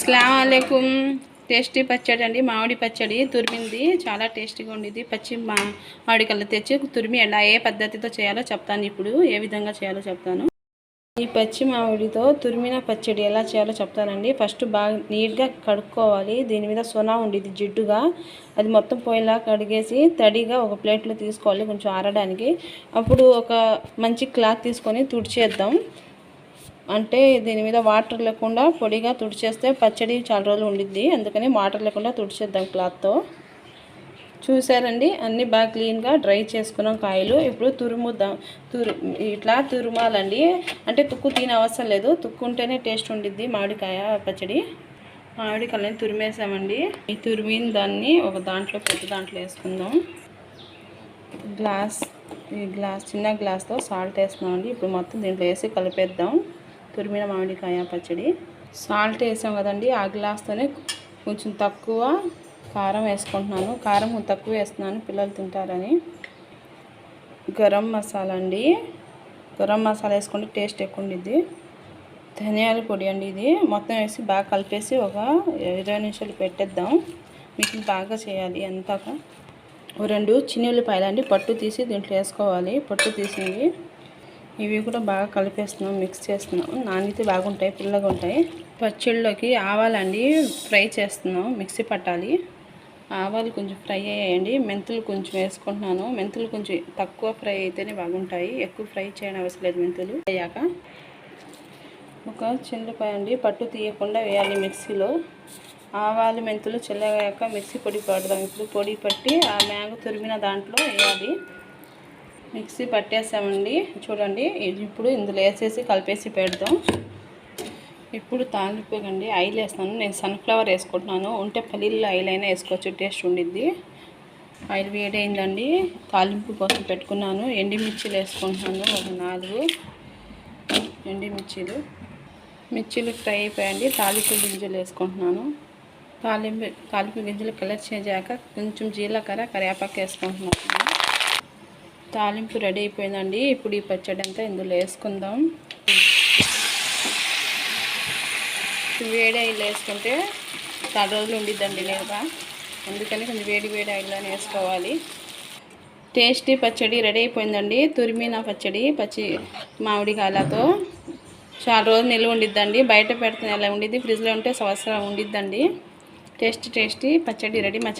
అస్సలం టేస్టీ పచ్చడి అండి మామిడి పచ్చడి తురిమింది. చాలా టేస్టీగా ఉండేది పచ్చి మా మామిడి కళ్ళు తెచ్చి తురిమి ఎలా ఏ పద్ధతితో చేయాలో చెప్తాను ఇప్పుడు ఏ విధంగా చేయాలో చెప్తాను. ఈ పచ్చి మామిడితో తురిమిన పచ్చడి ఎలా చేయాలో చెప్తానండి. ఫస్ట్ బాగా నీట్గా కడుక్కోవాలి. దీని మీద సొనా ఉండేది జిడ్డుగా. అది మొత్తం పోయేలా కడిగేసి తడిగా ఒక ప్లేట్లో తీసుకోవాలి కొంచెం ఆరడానికి. అప్పుడు ఒక మంచి క్లాత్ తీసుకొని తుడిచేద్దాం. అంటే దీని మీద వాటర్ లేకుండా పొడిగా తుడిచేస్తే పచ్చడి చాలా రోజులు ఉండిద్ది. అందుకని వాటర్ లేకుండా తుడిచేద్దాం క్లాత్తో. చూసారండి? అన్నీ బాగా క్లీన్గా డ్రై చేసుకున్నాం కాయలు. ఇప్పుడు తురుముద్దాం. తురు ఇట్లా తురుమాలండి. అంటే తుక్కు తినే అవసరం లేదు. తుక్కుంటేనే టేస్ట్ ఉండిద్ది మామిడికాయ పచ్చడి. మామిడికాయలని తురిమేసామండి. ఈ తురిమిన దాన్ని ఒక దాంట్లో పెద్ద దాంట్లో వేసుకుందాం. గ్లాస్ ఈ గ్లాస్ చిన్న గ్లాస్తో సాల్ట్ వేస్తున్నామండి. ఇప్పుడు మొత్తం దీంట్లో వేసి కలిపేద్దాం. తురిమిన మామిడికాయ పచ్చడి. సాల్ట్ వేసాం కదండి ఆ గ్లాస్తోనే కొంచెం తక్కువ కారం వేసుకుంటున్నాను. కారం తక్కువ వేస్తున్నాను పిల్లలు తింటారని. గరం మసాలా అండి. గరం మసాలా వేసుకుంటే టేస్ట్ ఎక్కువ ఉండిద్ది. ధనియాల పొడి అండి ఇది. మొత్తం వేసి బాగా కలిపేసి ఒక ఇరవై నిమిషాలు పెట్టేద్దాం. మీకు బాగా చేయాలి అంతా. ఓ రెండు చిన్న ఉల్లిపాయలు అండి. పట్టు తీసి దీంట్లో వేసుకోవాలి. పట్టు తీసింది. ఇవి కూడా బాగా కలిపేస్తున్నాం మిక్స్ చేస్తున్నాం. నానితే బాగుంటాయి పుల్లగా ఉంటాయి. పచ్చళ్ళలోకి ఆవాలండి ఫ్రై చేస్తున్నాం మిక్సీ పట్టాలి. ఆవాలు కొంచెం ఫ్రై అయ్యాయండి. మెంతులు కొంచెం వేసుకుంటున్నాను. మెంతులు కొంచెం తక్కువ ఫ్రై అయితేనే బాగుంటాయి. ఎక్కువ ఫ్రై చేయడం అవసరం లేదు మెంతులు. అయ్యాక ఒక చిల్లిపాయ అండి. పట్టు తీయకుండా వేయాలి మిక్సీలో. ఆవాలు మెంతులు చిల్లగాక మిక్సీ పొడి పడదాం. ఇప్పుడు పొడి పట్టి ఆ మ్యాంగో తురిమిన దాంట్లో వేయాలి. మిక్సీ పట్టేసామండి. చూడండి ఇప్పుడు ఇందులో వేసేసి కలిపేసి పెడదాం. ఇప్పుడు తాలిపోయండి ఆయిల్ వేస్తాను నేను సన్ఫ్లవర్ వేసుకుంటున్నాను. ఉంటే పల్లీలు ఆయిల్ అయినా వేసుకోవచ్చు టేస్ట్ ఉండిద్ది. ఆయిల్ వేడైందండి. తాలింపు కోసం పెట్టుకున్నాను. ఎండిమిర్చీలు వేసుకుంటున్నాను ఒక నాలుగు ఎండిమిర్చీలు. మిర్చీలు ఫ్రై అయిపోయండి తాలింపు గింజలు వేసుకుంటున్నాను. తాలింపు తాలింపు గింజలు కలర్ చేంజ్ అయ్యాక కొంచెం జీలకర్ర కరివేపాకు వేసుకుంటున్నాను. తాలింపు రెడీ అయిపోయిందండి. ఇప్పుడు ఈ పచ్చడి అంతా ఇందులో వేసుకుందాం. వేడి ఆయిల్ వేసుకుంటే చాలా రోజులు ఉండిద్దండి లేదా అందుకని కొంచెం వేడి వేడి ఆయిల్లో వేసుకోవాలి. టేస్టీ పచ్చడి రెడీ అయిపోయిందండి. తురిమిన పచ్చడి పచ్చి మామిడికాయలతో చాలా రోజులు నిల్వ ఉండిద్దండి. బయట పెడితే ఎలా ఉండిద్ది? ఫ్రిడ్జ్లో ఉంటే సంవత్సరం ఉండిద్దండి. టేస్టీ టేస్టీ పచ్చడి రెడీ మా